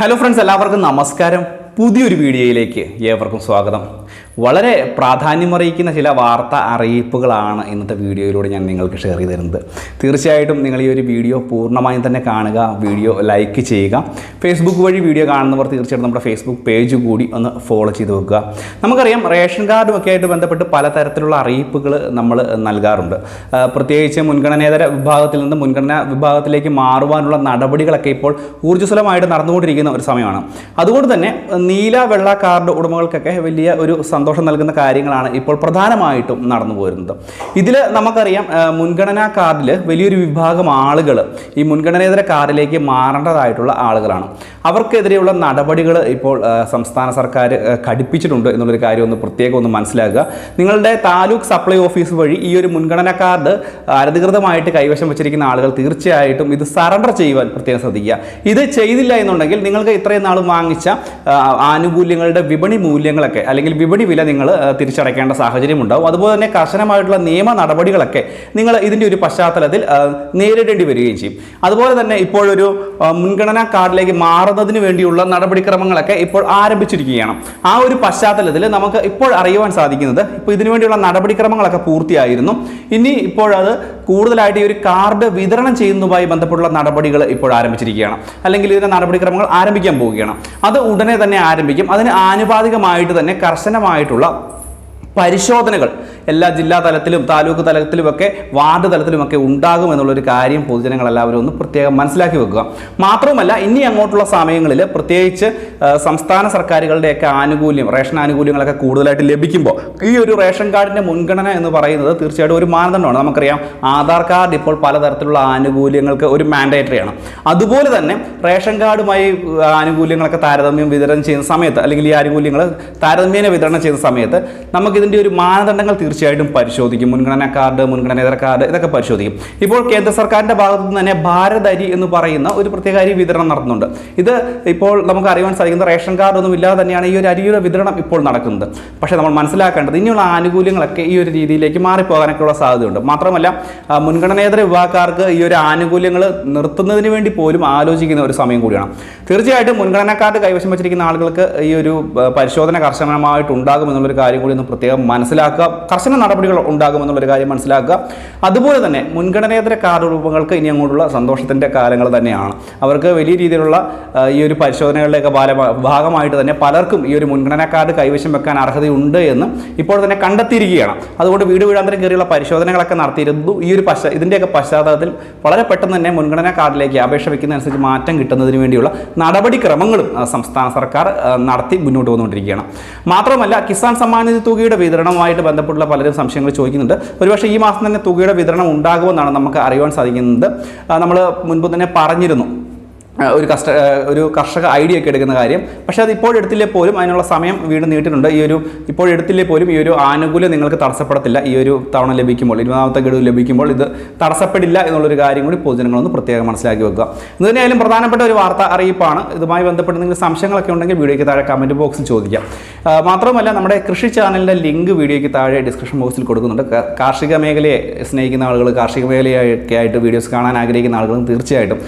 Hello friends എല്ലാവർക്കും നമസ്കാരം. പുതിയൊരു വീഡിയോയിലേക്ക് ഏവർക്കും സ്വാഗതം. വളരെ പ്രാധാന്യമറിയിക്കുന്ന ചില വാർത്ത അറിയിപ്പുകളാണ് ഇന്നത്തെ വീഡിയോയിലൂടെ ഞാൻ നിങ്ങൾക്ക് ഷെയർ ചെയ്ത് തരുന്നത് തീർച്ചയായിട്ടും നിങ്ങൾ ഈ ഒരു വീഡിയോ പൂർണമായും തന്നെ കാണുക വീഡിയോ ലൈക്ക് ചെയ്യുക. ഫേസ്ബുക്ക് വഴി വീഡിയോ കാണുന്നവർ തീർച്ചയായിട്ടും നമ്മുടെ ഫേസ്ബുക്ക് പേജ് കൂടി ഒന്ന് ഫോളോ ചെയ്ത് വെക്കുക. നമുക്കറിയാം റേഷൻ കാർഡും ഒക്കെ ആയിട്ട് ബന്ധപ്പെട്ട് പലതരത്തിലുള്ള അറിയിപ്പുകൾ നമ്മൾ നൽകാറുണ്ട്. പ്രത്യേകിച്ച് മുൻഗണനേതര വിഭാഗത്തിൽ നിന്ന് മുൻഗണനാ വിഭാഗത്തിലേക്ക് മാറുവാനുള്ള നടപടികളൊക്കെ ഇപ്പോൾ ഊർജസ്വലമായിട്ട് നടന്നുകൊണ്ടിരിക്കുന്ന ഒരു സമയമാണ്. അതുകൊണ്ട് തന്നെ നീല വെള്ള കാർഡ് ഉടമകൾക്കൊക്കെ വലിയ ഒരു സന്തോഷം നൽകുന്ന കാര്യങ്ങളാണ് ഇപ്പോൾ പ്രധാനമായിട്ടും നടന്നു പോരുന്നത്. ഇതിൽ നമുക്കറിയാം മുൻഗണനാ കാർഡിൽ വലിയൊരു വിഭാഗം ആളുകൾ ഈ മുൻഗണനേതര കാർഡിലേക്ക് മാറേണ്ടതായിട്ടുള്ള ആളുകളാണ്. അവർക്കെതിരെയുള്ള നടപടികൾ ഇപ്പോൾ സംസ്ഥാന സർക്കാർ ഘടിപ്പിച്ചിട്ടുണ്ട് എന്നുള്ളൊരു കാര്യം ഒന്ന് പ്രത്യേകം ഒന്ന് മനസ്സിലാക്കുക. നിങ്ങളുടെ താലൂക്ക് സപ്ലൈ ഓഫീസ് വഴി ഈ ഒരു മുൻഗണനാ കാർഡ് അനധികൃതമായിട്ട് കൈവശം വെച്ചിരിക്കുന്ന ആളുകൾ തീർച്ചയായിട്ടും ഇത് സറണ്ടർ ചെയ്യുവാൻ പ്രത്യേകം ശ്രദ്ധിക്കുക. ഇത് ചെയ്തില്ല എന്നുണ്ടെങ്കിൽ നിങ്ങൾക്ക് ഇത്രയും നാളും വാങ്ങിച്ച ആനുകൂല്യങ്ങളുടെ വിപണി മൂല്യങ്ങളൊക്കെ അല്ലെങ്കിൽ വിപണി വില നിങ്ങൾ തിരിച്ചടയ്ക്കേണ്ട സാഹചര്യം ഉണ്ടാവും അതുപോലെ തന്നെ കർശനമായിട്ടുള്ള നിയമ നടപടികളൊക്കെ നിങ്ങൾ ഇതിന്റെ ഒരു പശ്ചാത്തലത്തിൽ നേരിടേണ്ടി വരികയും ചെയ്യും. അതുപോലെ തന്നെ ഇപ്പോഴൊരു മുൻഗണനാ കാർഡിലേക്ക് മാറുന്നതിന് വേണ്ടിയുള്ള നടപടിക്രമങ്ങളൊക്കെ ഇപ്പോൾ ആരംഭിച്ചിരിക്കുകയാണ്. ആ ഒരു പശ്ചാത്തലത്തിൽ നമുക്ക് ഇപ്പോൾ അറിയുവാൻ സാധിക്കുന്നത് ഇപ്പോൾ ഇതിനു വേണ്ടിയുള്ള നടപടിക്രമങ്ങളൊക്കെ പൂർത്തിയായിരുന്നു. ഇനി ഇപ്പോൾ അത് കൂടുതലായിട്ട് ഈ ഒരു കാർഡ് വിതരണം ചെയ്യുന്നതുമായി ബന്ധപ്പെട്ടുള്ള നടപടികൾ ഇപ്പോൾ ആരംഭിച്ചിരിക്കുകയാണ്. അല്ലെങ്കിൽ ഇതിന്റെ നടപടിക്രമങ്ങൾ ആരംഭിക്കാൻ പോവുകയാണ്. അത് ഉടനെ തന്നെ ആരംഭിക്കും. അതിന് ആനുപാതികമായിട്ട് തന്നെ കർശനമായിട്ടുള്ള പരിശോധനകൾ എല്ലാ ജില്ലാ തലത്തിലും താലൂക്ക് തലത്തിലുമൊക്കെ വാർഡ് തലത്തിലുമൊക്കെ ഉണ്ടാകും എന്നുള്ളൊരു കാര്യം പൊതുജനങ്ങളെല്ലാവരും ഒന്ന് പ്രത്യേകം മനസ്സിലാക്കി വെക്കുക. മാത്രവുമല്ല ഇനി അങ്ങോട്ടുള്ള സമയങ്ങളിൽ പ്രത്യേകിച്ച് സംസ്ഥാന സർക്കാരുകളുടെയൊക്കെ ആനുകൂല്യം റേഷൻ ആനുകൂല്യങ്ങളൊക്കെ കൂടുതലായിട്ട് ലഭിക്കുമ്പോൾ ഈ ഒരു റേഷൻ കാർഡിന്റെ മുൻഗണന എന്ന് പറയുന്നത് തീർച്ചയായിട്ടും ഒരു മാനദണ്ഡമാണ്. നമുക്കറിയാം ആധാർ കാർഡ് ഇപ്പോൾ പലതരത്തിലുള്ള ആനുകൂല്യങ്ങൾക്ക് ഒരു മാൻഡേറ്ററി ആണ് അതുപോലെ തന്നെ റേഷൻ കാർഡുമായി ആനുകൂല്യങ്ങളൊക്കെ താരതമ്യം വിതരണം ചെയ്യുന്ന സമയത്ത് അല്ലെങ്കിൽ ഈ ആനുകൂല്യങ്ങൾ താരതമ്യേന വിതരണം ചെയ്യുന്ന സമയത്ത് നമുക്കിതിന്റെ ഒരു മാനദണ്ഡങ്ങൾ തീർച്ചയായിട്ടും പരിശോധിക്കും. മുൻഗണനാ കാർഡ് മുൻഗണനേതര കാർഡ് ഇതൊക്കെ പരിശോധിക്കും. ഇപ്പോൾ കേന്ദ്ര സർക്കാരിന്റെ ഭാഗത്തു നിന്ന് തന്നെ ഭാരത് അരി എന്ന് പറയുന്ന ഒരു പ്രത്യേക അരി വിതരണം നടത്തുന്നുണ്ട്. ഇത് ഇപ്പോൾ നമുക്ക് അറിയാൻ സാധിക്കുന്ന റേഷൻ കാർഡ് ഒന്നും ഇല്ലാതെ തന്നെയാണ് ഈ ഒരു അരിയുടെ വിതരണം ഇപ്പോൾ നടക്കുന്നത്. പക്ഷേ നമ്മൾ മനസ്സിലാക്കേണ്ടത് ഇനിയുള്ള ആനുകൂല്യങ്ങളൊക്കെ ഈ ഒരു രീതിയിലേക്ക് മാറിപ്പോകാനൊക്കെയുള്ള സാധ്യതയുണ്ട്. മാത്രമല്ല മുൻഗണനേതര വിഭാഗക്കാർക്ക് ഈ ഒരു ആനുകൂല്യങ്ങൾ നിർത്തുന്നതിന് വേണ്ടി പോലും ആലോചിക്കുന്ന ഒരു സമയം കൂടിയാണ്. തീർച്ചയായിട്ടും മുൻഗണനാ കാർഡ് കൈവശം വെച്ചിരിക്കുന്ന ആളുകൾക്ക് ഈ ഒരു പരിശോധന കർശനമായിട്ട് ഉണ്ടാകും എന്നുള്ളൊരു കാര്യം കൂടി ഒന്ന് പ്രത്യേകം മനസ്സിലാക്കുക കർശന നടപടികൾ ഉണ്ടാകുമെന്നുള്ളൊരു കാര്യം മനസ്സിലാക്കുക. അതുപോലെ തന്നെ മുൻഗണനേതര കാർഡ് രൂപങ്ങൾക്ക് ഇനി അങ്ങോട്ടുള്ള സന്തോഷത്തിന്റെ കാലങ്ങൾ തന്നെയാണ്. അവർക്ക് വലിയ രീതിയിലുള്ള ഈ ഒരു പരിശോധനകളുടെയൊക്കെ ഭാഗമായിട്ട് തന്നെ പലർക്കും ഈ ഒരു മുൻഗണനാ കാർഡ് കൈവശം വെക്കാൻ അർഹതയുണ്ട് എന്ന് ഇപ്പോൾ തന്നെ കണ്ടെത്തിയിരിക്കുകയാണ്. അതുകൊണ്ട് വീട് വീടാന്തരം കയറിയുള്ള പരിശോധനകളൊക്കെ നടത്തിയിരുന്നു. ഈ ഒരു പശ്ചാ ഇതിന്റെയൊക്കെ പശ്ചാത്തലത്തിൽ വളരെ പെട്ടെന്ന് തന്നെ മുൻഗണനാ കാർഡിലേക്ക് അപേക്ഷ വയ്ക്കുന്നതനുസരിച്ച് മാറ്റം കിട്ടുന്നതിന് വേണ്ടിയുള്ള നടപടിക്രമങ്ങളും സംസ്ഥാന സർക്കാർ നടത്തി മുന്നോട്ട് വന്നുകൊണ്ടിരിക്കുകയാണ്. മാത്രമല്ല കിസാൻ സമ്മാനിധി തുകയുടെ വിതരണവുമായിട്ട് ബന്ധപ്പെട്ടുള്ള പലരും സംശയങ്ങൾ ചോദിക്കുന്നുണ്ട്. ഒരുപക്ഷെ ഈ മാസം തന്നെ തുകയുടെ വിതരണം ഉണ്ടാകുമെന്നാണ് നമുക്ക് അറിയുവാൻ സാധിക്കുന്നത്. നമ്മൾ മുൻപ് തന്നെ പറഞ്ഞിരുന്നു. ഒരു കസ്റ്റ ഒരു കർഷക ഐഡിയ ഒക്കെ എടുക്കുന്ന കാര്യം. പക്ഷേ അത് ഇപ്പോൾ എടുത്തില്ലേ പോലും അതിനുള്ള സമയം വീണ്ടും നീട്ടിട്ടുണ്ട് ഈ ഒരു ഇപ്പോൾ എടുത്തില്ലേ പോലും ഈ ഒരു ആനുകൂല്യം നിങ്ങൾക്ക് തടസ്സപ്പെടത്തില്ല. ഈ ഒരു തവണ ലഭിക്കുമ്പോൾ ഇരുപതാമത്തെ ഗഡു ലഭിക്കുമ്പോൾ ഇത് തടസ്സപ്പെടില്ല എന്നുള്ളൊരു കാര്യം കൂടി പൊതുജനങ്ങളൊന്ന് പ്രത്യേകം മനസ്സിലാക്കി വെക്കുക. എന്ന് തന്നെയായാലും പ്രധാനപ്പെട്ട ഒരു വാർത്ത അറിയിപ്പാണ്. ഇതുമായി ബന്ധപ്പെട്ട് നിങ്ങൾ സംശയങ്ങളൊക്കെ ഉണ്ടെങ്കിൽ വീഡിയോയ്ക്ക് താഴെ കമന്റ് ബോക്സിൽ ചോദിക്കാം. മാത്രമല്ല നമ്മുടെ കൃഷി ചാനലിന്റെ ലിങ്ക് വീഡിയോയ്ക്ക് താഴെ ഡിസ്ക്രിപ്ഷൻ ബോക്സിൽ കൊടുക്കുന്നുണ്ട്. കാർഷിക മേഖലയെ സ്നേഹിക്കുന്ന ആളുകൾ കാർഷിക മേഖലയൊക്കെ ആയിട്ട് വീഡിയോസ് കാണാൻ ആഗ്രഹിക്കുന്ന ആളുകളും തീർച്ചയായിട്ടും